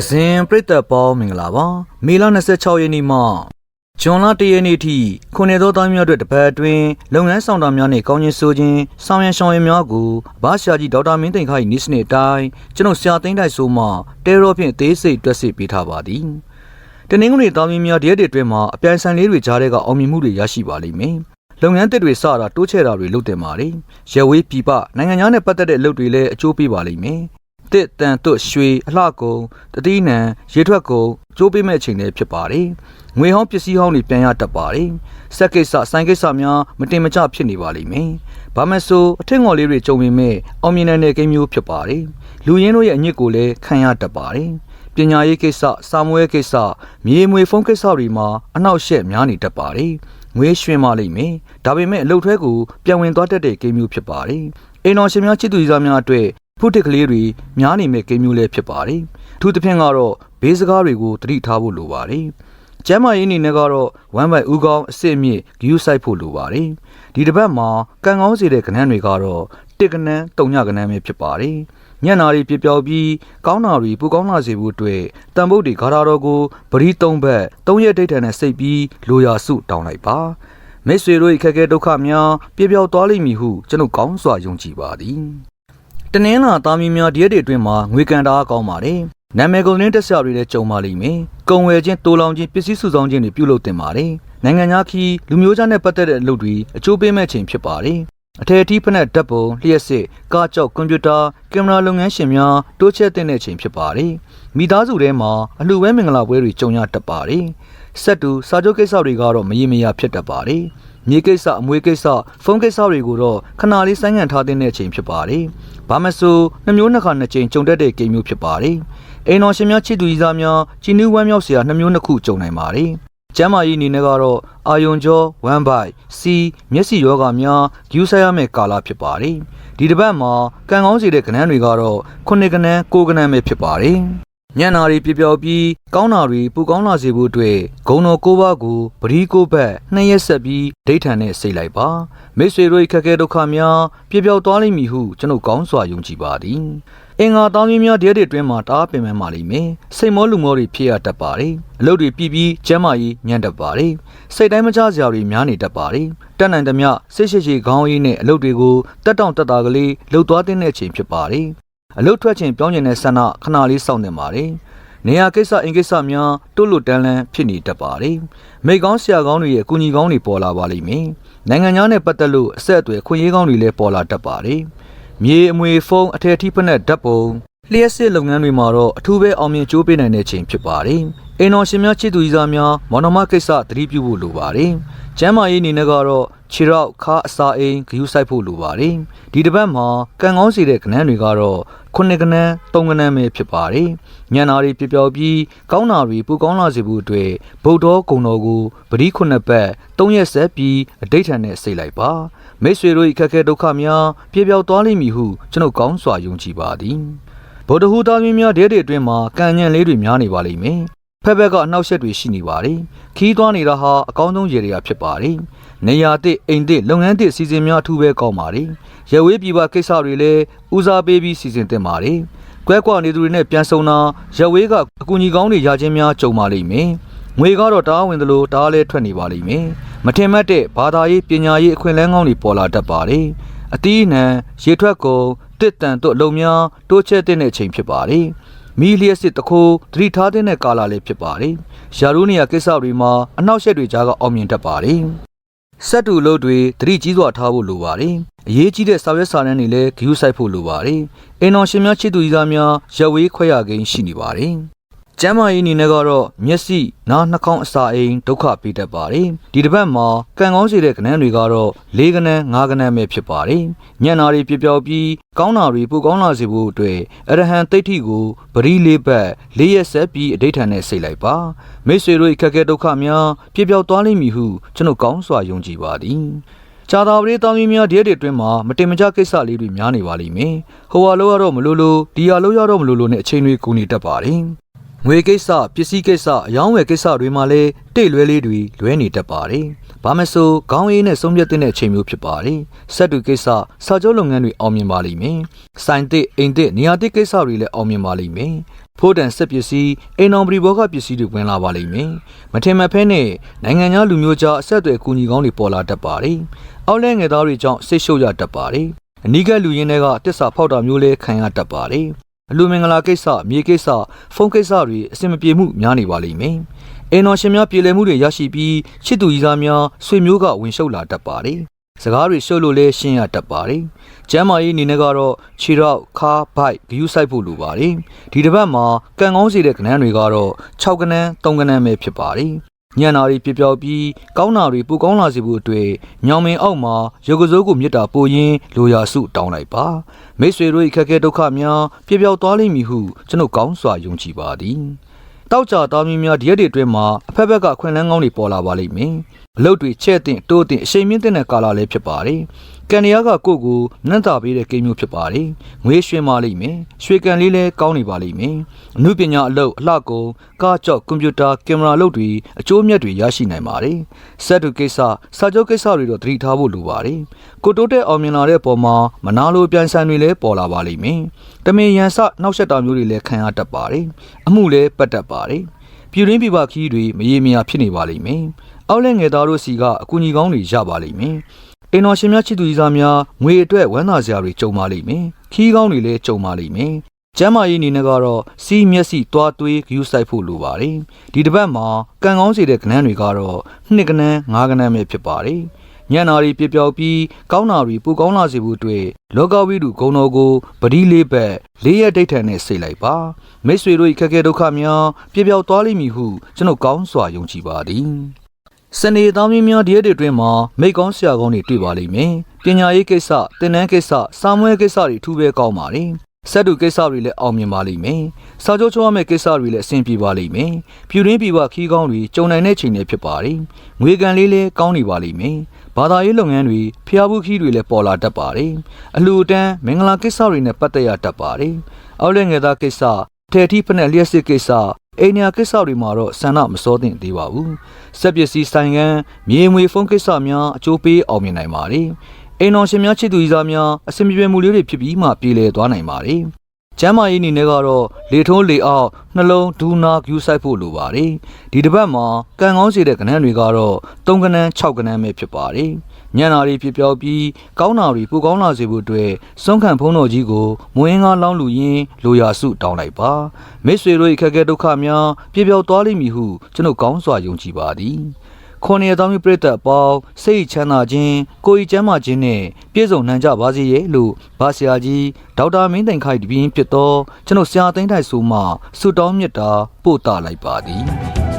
ဒဇင်ပြိတ္တပေါင်းမင်္ဂလာပါမေလ26ရက်နေ့မှဇွန်လ1ရက်နေ့ထိခုနှစ်သောသားများအတွက်တပတ်အတွင်းလုပ်ငန်းဆောင်တာများနဲ့ကောင်းကျိုးဆိုခြင်းဆောင်ရန်ရှောင်ရည်များကိုဘာရှာကြီးဒေါက်တာမင်းသိန်ခိုင်နိစနစ်အတိုင်းကျွန်တော်ဆရာသိန်းတိုက်ဆိုမှတဲရောဖြင့်အသေးစိတ်တွက်စစ်ပေးထားပါသည်တနင်္ဂနွေသားမင်းများတရက်တွေအတွင်းမှာအပြိုင်ဆိုင်လေးတွေကြားတဲ့ကအောင်မြင်မှုတွေရရှိပါလိမ့်မယ်လုပ်ငန်းတစ်တွေစတာတိုးချဲ့တာတွေလုပ်တင်ပါလေရဝေးပြပနိုင်ငံခြားနဲ့ပတ်သက်တဲ့အလုပ်တွေလည်းအကျိုးပေးပါလိမ့်မယ် တစ်တန်တွတ်ရွှေအလှကုံတတိနံရေထွက်ကုံကျိုးပေးမဲ့အချိန်လည်းဖြစ်ပါတယ်ငွေဟောင်းပစ္စည်းဟောင်းတွေပြန်ရတတ်ပါတယ်စက်ကိစ္စဆိုင်ကိစ္စများမတင်မကျဖြစ်နေပါလိမ့်မယ်ဘာမဲ့ဆိုအထက်ငေါ်လေးတွေကြုံပေမဲ့အောင်မြင်တဲ့ကိန်းမျိုးဖြစ်ပါတယ်လူရင်းတို့ရဲ့အညစ်ကိုလည်းခံရတတ်ပါတယ်ပညာရေးကိစ္စစာမွေးကိစ္စမြေမွေဖုန်းကိစ္စတွေမှာအနောက်ရှက်များနေတတ်ပါတယ်ငွေရွှင်ပါလိမ့်မယ်ဒါပေမဲ့အလုတ်ထွဲကိုပြန်ဝင်သွားတတ်တဲ့ကိန်းမျိုးဖြစ်ပါတယ်အိမ်တော်ရှင်များချစ်သူကြီးစားများအတွက် ဖုတစ်ကလေးတွေများနေမဲ့ကိန်းမျိုးလည်းဖြစ်ပါတယ်အထူးသဖြင့်ကတော့ဘေးစကားတွေကိုသတိထားဖို့လိုပါတယ်ကျမ်းမာရေးအနေနဲ့ကတော့ဝမ်းပိုက်ဥကောင်းအစ်စ်အမြင့်ဂယူးဆိုင်ဖို့လိုပါတယ်ဒီတစ်ပတ်မှာကံကောင်းစေတဲ့ကဏ္ဍတွေကတော့တစ်ကနန်းတုံညကဏ္ဍပဲဖြစ်ပါတယ်ညံ့နာရီပြပြောက်ပြီးကောင်းနာရီပူကောင်းလာစေဖို့အတွက်တန်ပုတ်တွေဂါရာတော်ကိုပရိသုံးဘက်သုံးရက်ဒိတ်ထန်နဲ့စိတ်ပြီးလိုရာစုတောင်းလိုက်ပါမိတ်ဆွေတို့၏ခက်ခဲဒုက္ခများပြပြောက်သွားလိမ့်မည်ဟုကျွန်ုပ်ကောင်းစွာယုံကြည်ပါသည် တနင်္လာသားမီးများဒီရက်တွေအတွင်းမှာငွေကန်တာကောင်းပါတယ်နာမည်ကုန်တဲ့တက်ဆရာတွေလည်းကြုံပါလိမ့်မယ်ကုံဝယ်ခြင်းတိုးလောင်ခြင်းပစ္စည်းစုဆောင်းခြင်းတွေပြုလုပ်တင်ပါတယ်နိုင်ငံခြားခီးလူမျိုးခြားနဲ့ပတ်သက်တဲ့အလုပ်တွေအကျိုးပေးမဲ့ချိန်ဖြစ်ပါတယ်အထည်အထီးဖက်နဲ့ဓာတ်ပုံလျှက်စစ်ကားကြောက်ကွန်ပျူတာကင်မရာလုပ်ငန်းရှင်များတိုးချဲ့တဲ့ချိန်ဖြစ်ပါတယ်မိသားစုထဲမှာအလှူပွဲမင်္ဂလာပွဲတွေကြုံရတတ်ပါတယ်ဆက်တူစာချုပ်ကိစ္စတွေကတော့မရေမရာဖြစ်တတ်ပါတယ် မြေကိစ္စအမွေကိစ္စဖုန်းကိစ္စတွေကိုတော့ခဏလေးဆိုင်းငံ့ထားတဲ့အချိန်ဖြစ်ပါတယ်ဘာမဆိုနှမျိုးနှစ်ခါနှစ်ချိန်ကြုံတတ်တဲ့ကိန်းမျိုးဖြစ်ပါတယ်အိမ်တော်ရှင်များချစ်သူကြီးစားများជីနူးဝမ်းမြောက်စရာနှမျိုးနှစ်ခုကြုံနိုင်ပါတယ်ကျမ်းမာရေးအနေနဲ့ကတော့အာယုံကြောဝမ်းပိုက်စီမျက်စိယောဂများဂယူးဆိုင်ရမယ့်ကာလဖြစ်ပါတယ်ဒီတစ်ပတ်မှာကံကောင်းစေတဲ့ကဏ္ဍတွေကတော့ခုနှစ်ကဏ္ဍကိုးကဏ္ဍပဲဖြစ်ပါတယ် ညံ့နာရီပြပြောပြီးကောင်းနာရီပူကောင်းလာစေဖို့အတွက်ဂုံတော်ကိုးပါးကိုပရိကိုးဘက်နှစ်ရက်ဆက်ပြီးဒိဋ္ဌံနဲ့စိတ်လိုက်ပါမိတ်ဆွေတို့ခက်ခဲဒုက္ခများပြပြောက်သွားလိမ့်မည်ဟုကျွန်ုပ်ကောင်းစွာယုံကြည်ပါသည်အင်္ဂါတောင်းရင်းများတရက်တွေအတွင်းမှာတားပင်ပန်းပါလိမ့်မယ်စိတ်မောလူမောတွေဖြစ်ရတတ်ပါတယ်အလုပ်တွေပြီးပြီးကျမ်းမာရေးညံ့တတ်ပါတယ်စိတ်တိုင်းမချစရာတွေများနေတတ်ပါတယ်တက်နိုင်သမျှစိတ်ရှိရှိခေါင်းရင်းနဲ့အလုပ်တွေကိုတက်တောင့်တက်တာကလေးလှုပ်သွားတဲ့အချိန်ဖြစ်ပါတယ် အလုတ်ထွက်ခြင်းပြောင်းကျင်တဲ့ဆန္ဒခဏလေးစောင့်နေပါတယ်။နေရာကိစ္စအင်ကိစ္စများတွတ်လွတ်တန်းလန်းဖြစ်နေတတ်ပါတယ်။မိကောင်းဆရာကောင်းတွေရဲ့အကူအညီကောင်းတွေပေါ်လာပါလိမ့်မယ်။နိုင်ငံခြားနဲ့ပတ်သက်လို့အဆက်အသွယ်ခွင့်ရေးကောင်းတွေလည်းပေါ်လာတတ်ပါတယ်။မြေအမွေဖုံးအထည်ထိဖက်နဲ့ဓာတ်ပုံလျှက်စစ်လုပ်ငန်းတွေမှာတော့အထူးပဲအောင်မြင်ကြိုးပေးနိုင်တဲ့ချိန်ဖြစ်ပါတယ်။အိမ်တော်ရှင်များချစ်သူကြီးစားများမော်နမကိစ္စသတိပြုဖို့လိုပါတယ်။ ကျမ်းမာရေးအနေနဲ့ကတော့ခြေရောက်ခါအစာအိမ်ဂယူးဆိုင်ဖို့လိုပါတယ်။ဒီတစ်ပတ်မှာကံကောင်းစေတဲ့ကဏ္ဍတွေကတော့ခုနှစ်ကဏ္ဍသုံးကဏ္ဍပဲဖြစ်ပါတယ်။ညံနာရီပြပြောပြီးကောင်းနာရီပူကောင်းလာစေဖို့အတွက်ဗုဒ္ဓဂုံတော်ကိုပရိခုနှစ်ပတ်သုံးရက်ဆက်ပြီးအဋိဋ္ဌံနဲ့စိတ်လိုက်ပါ။မိတ်ဆွေတို့၏ခက်ခဲဒုက္ခများပြေပြောက်သွားလိမ့်မည်ဟုကျွန်ုပ်ကောင်းစွာယုံကြည်ပါသည်။ဗုဒ္ဓဟူသားမင်းများဒဲတွေအတွင်းမှာကံညံလေးတွေများနေပါလိမ့်မယ်။ ဖက်ဘက်ကအနောက်ရှက်တွေရှိနေပါတယ်။ခီးသွားနေတာဟာအကောင်းဆုံးရေရာဖြစ်ပါတယ်။နေရာတစ်အိမ်တစ်လုပ်ငန်းတစ်စီစဉ်များအထူးပဲကောင်းပါတယ်။ရဝေးပြည်ပကိစ္စတွေလည်းဦးစားပေးပြီးစီစဉ်တင်ပါတယ်။ကွဲကွာနေသူတွေနဲ့ပြန်ဆုံတာရဝေးကအကူအညီကောင်းတွေရခြင်းများကြုံပါလိမ့်မယ်။ငွေကတော့တားဝင်သလိုတားလဲထွက်နေပါလိမ့်မယ်။မထင်မှတ်တဲ့ဘာသာရေးပညာရေးအခွင့်အလမ်းကောင်းတွေပေါ်လာတတ်ပါတယ်။အတီးအနှံရေထွက်ကုန်တစ်တန်တို့အလုံးများတိုးချဲ့တဲ့အချိန်ဖြစ်ပါတယ်။ မီလျက်စစ်တခိုးသတိထားတဲ့ကာလလေးဖြစ်ပါတယ်။ယာရုနီယာကိစ္စတွေမှာအနောက်ရှက်တွေကြားကအောင်မြင်တတ်ပါတယ်။ဆက်တူလို့တွေသတိကြီးစွာထားဖို့လိုပါတယ်။အရေးကြီးတဲ့စာရွက်စာတမ်းတွေလည်းဂရုစိုက်ဖို့လိုပါတယ်။အင်တော်ရှင်များချစ်သူကြီးသားများရက်ဝေးခွဲရကိန်းရှိနေပါတယ်။ ကျမ်းမာရေးအနေနဲ့ကတော့မျက်စိနားနှာခေါင်းအစာအိမ်ဒုက္ခပေးတတ်ပါတယ်။ဒီတစ်ပတ်မှာကံကောင်းစေတဲ့ကဏ္ဍတွေကတော့၄ကဏ္ဍ၅ကဏ္ဍပဲဖြစ်ပါတယ်။ညံ့နာရီပြပြောက်ပြီးကောင်းနာရီပိုကောင်းလာစေဖို့အတွက်အရဟံတိဋ္ဌိကိုပရိလေးပတ်လေးရက်ဆက်ပြီးအဋိဋ္ဌာန်နဲ့စိတ်လိုက်ပါ။မိတ်ဆွေတို့အခက်အခဲဒုက္ခများပြပြောက်သွားလိမ့်မည်ဟုကျွန်တော်ကောင်းစွာယုံကြည်ပါသည်။ကြာသာပရိတောင်းကြီးများဒီရက်တွေအတွင်းမှာမတင်မကျကိစ္စလေးတွေများနေပါလိမ့်မယ်။ဟိုဟာလို့ရတော့မလို့လို့ဒီဟာလို့ရတော့မလို့လို့နဲ့အချိန်တွေကုန်နေတတ်ပါတယ်။ ငွေကိစ္စပစ္စည်းကိစ္စအယောင်းဝယ်ကိစ္စတွေမှာလည်းတိတ်လွဲလေးတွေလွဲနေတတ်ပါတယ်ဘာမဆိုခေါင်းအေးနဲ့ဆုံးဖြတ်တဲ့အချိန်မျိုးဖြစ်ပါတယ်။ဆက်တူကိစ္စစာချုပ်လုပ်ငန်းတွေအောင်မြင်ပါလိမ့်မယ်။စိုင်တစ်အိမ်တစ်နေရာတစ်ကိစ္စတွေလည်းအောင်မြင်ပါလိမ့်မယ်။ဖိုးတန်ဆက်ပစ္စည်းအိမ်အောင်ပရိဘောဂပစ္စည်းတွေဝင်လာပါလိမ့်မယ်။မထင်မှတ်ဖဲနဲ့နိုင်ငံခြားလူမျိုးကြားအဆက်အသွယ်ကူညီကောင်းတွေပေါ်လာတတ်ပါတယ်။အောက်လဲငယ်သားတွေကြောင့်စိတ်ရှုပ်ရတတ်ပါတယ်။အနီးကပ်လူရင်းတွေကတစ္ဆာဖောက်တာမျိုးလဲခံရတတ်ပါတယ်။ အလူမင်္ဂလာကိစ္စမြေကိစ္စဖုန်းကိစ္စတွေအဆင်မပြေမှုများနေပါလိမ့်မယ်။အင်တော်ရှင်များပြည်လည်မှုတွေရရှိပြီးချစ်သူကြီးစားများဆွေမျိုးကဝင်ရှုပ်လာတတ်ပါတယ်။စကားတွေရှုပ်လို့လဲရှင်းရတတ်ပါတယ်။ကျမ်းမာရေးအနေနဲ့ကတော့ခြေတော့ခါဘိုက်ဂယူးဆိုင်ဖို့လိုပါတယ်။ဒီတစ်ပတ်မှာကံကောင်းစေတဲ့ကဏ္ဍတွေကတော့6ကဏ္ဍ3ကဏ္ဍပဲဖြစ်ပါတယ်။ ညံနာတွေပြပြောက်ပြီးကောင်းနာတွေပူကောင်းလာစေဖို့အတွက်ညောင်မင်အောက်မှာရုပ်ကစိုးကိုမြစ်တာပိုရင်းလိုရာစုတောင်းလိုက်ပါမိတ်ဆွေတို့၏ခက်ခဲဒုက္ခများပြပြောက်သွားလိမ့်မည်ဟုကျွန်ုပ်ကောင်းစွာယုံကြည်ပါသည်တောက်ကြသားမီးများဒီရက်တွေအတွင်းမှာအဖက်ဖက်ကခွင်လန်းကောင်းတွေပေါ်လာပါလိမ့်မယ်အလုပ်တွေချဲ့တင်တိုးတင်အချိန်မြင့်တဲ့ကာလလည်းဖြစ်ပါတယ် ကန်ရီယာကကိုယ့်ကိုနန့်တာပေးတဲ့ကိန်းမျိုးဖြစ်ပါတယ်ငွေရွှင်ပါလိမ့်မယ်ရွှေကန်လေးလည်းကောင်းနေပါလိမ့်မယ်အမှုပညာအလုပ်အလှကုန်ကားကြော့ကွန်ပျူတာကင်မရာအလုပ်တွေအကျိုးမြတ်တွေရရှိနိုင်ပါတယ်စက်တူကိစ္စစာချုပ်ကိစ္စတွေတော့သတိထားဖို့လိုပါတယ်ကိုတိုးတဲ့အောင်မြင်လာတဲ့ပုံမှာမနာလိုပြန်ဆန်တွေလည်းပေါ်လာပါလိမ့်မယ်တမင်ရန်စနောက်ဆက်တာမျိုးတွေလည်းခံရတတ်ပါတယ်အမှုလည်းပတ်တတ်ပါတယ်ပြည်ရင်းပြပခီးတွေမရေမရာဖြစ်နေပါလိမ့်မယ်အောက်လက်ငယ်သားတို့စီကအကူအညီကောင်းတွေရပါလိမ့်မယ် အိမ်တော်ရှင်များချစ်သူကြီးစားများငွေအတွက်ဝမ်းသာစရာတွေကြုံပါလိမ့်မယ်ခီးကောင်းတွေလည်းကြုံပါလိမ့်မယ်ကျမ်းမာရေးအနေနဲ့ကတော့စီးမျက်စိတွားသွေးဂယူးဆိုင်ဖို့လိုပါတယ်ဒီတစ်ပတ်မှာကံကောင်းစေတဲ့ကဏ္ဍတွေကတော့နှစ်ကဏ္ဍငါးကဏ္ဍပဲဖြစ်ပါတယ်ညံ့နာရီပြပြောက်ပြီးကောင်းနာရီပူကောင်းလာစေဖို့အတွက်လောကဝိတုဂုံတော်ကိုပတိလေးဘက်လေးရက်ဒိဋ္ဌံနဲ့စိတ်လိုက်ပါမိတ်ဆွေတို့၏ခက်ခဲဒုက္ခများပြပြောက်သွားလိမ့်မည်ဟုကျွန်တော်ကောင်းစွာယုံကြည်ပါသည် စနေသားမင်းများဒီရက်တွေအတွင်းမှာမိတ်ကောင်းဆရာကောင်းတွေတွေ့ပါလိမ့်မယ်ပညာရေးကိစ္စတင်နန်းကိစ္စစာမွေးကိစ္စတွေထူးပဲကောင်းပါတယ်စက်တူကိစ္စတွေလည်းအောင်မြင်ပါလိမ့်မယ်။စာချုပ်ချောရမယ့်ကိစ္စတွေလည်းအဆင်ပြေပါလိမ့်မယ်။ပြည်ရင်းပြည်ပခီးကောင်းတွေကြုံနိုင်တဲ့ချိန်တွေဖြစ်ပါတယ်။ငွေကန်လေးလည်းကောင်းနေပါလိမ့်မယ်။ဘာသာရေးလုပ်ငန်းတွေဖျားဘူးခီးတွေလည်းပေါ်လာတတ်ပါတယ်။အလှူအတန်းမင်္ဂလာကိစ္စတွေနဲ့ပတ်သက်ရတတ်ပါတယ်။အောက်လက်ငယ်သားကိစ္စထဲထီးဖက်နဲ့လျှက်စစ်ကိစ္စအိန္ဒိယကိစ္စတွေမှာတော့ဆန္ဒမစောသင့်သေးပါဘူး။စက်ပစ္စည်းဆိုင်ကန်မြေငွေဖုန်းကိစ္စများအကျိုးပေးအောင်မြင်နိုင်ပါတယ်။အိမ်တော်ရှင်များချစ်သူကြီးစားများအစဉ်ပြေမှုလေးတွေဖြစ်ပြီးမှပြည်လည်သွားနိုင်ပါတယ်။ကျမ်းမာရေးအနေနဲ့ကတော့လေထုံးလေအောက်နှလုံးဒူနာဂယူးဆိုင်ဖို့လိုပါတယ်။ဒီတစ်ပတ်မှာကံကောင်းစေတဲ့ကဏ္ဍတွေကတော့၃ကဏ္ဍ၆ကဏ္ဍပဲဖြစ်ပါတယ်။ ညံနာရီပြပြောပြီးကောင်းနာရီပူကောင်းလာစေဖို့အတွက်စွန့်ခံဖုံးတော်ကြီးကိုမွေးငါလောင်းလူရင်းလိုရာစုတောင်းလိုက်ပါ။မိတ်ဆွေတို့၏ခက်ခဲဒုက္ခများပြပြောသွားလိမ့်မည်ဟုကျွန်ုပ်ကောင်းစွာယုံကြည်ပါသည်။ခွန်ရသောမျိုးပြည့်တဲ့အပေါင်းစိတ်ချမ်းသာခြင်းကိုယ်ဤကျမ်းမာခြင်းနဲ့ပြည့်စုံနိုင်ကြပါစေရဲ့လို့ဗာဆရာကြီးဒေါက်တာမင်းတိုင်ခိုင်တပင်းဖြစ်သောကျွန်တော်ဆရာသိန်းထိုင်ဆိုမှဆုတောင်းမြတ်တာပို့တာလိုက်ပါသည်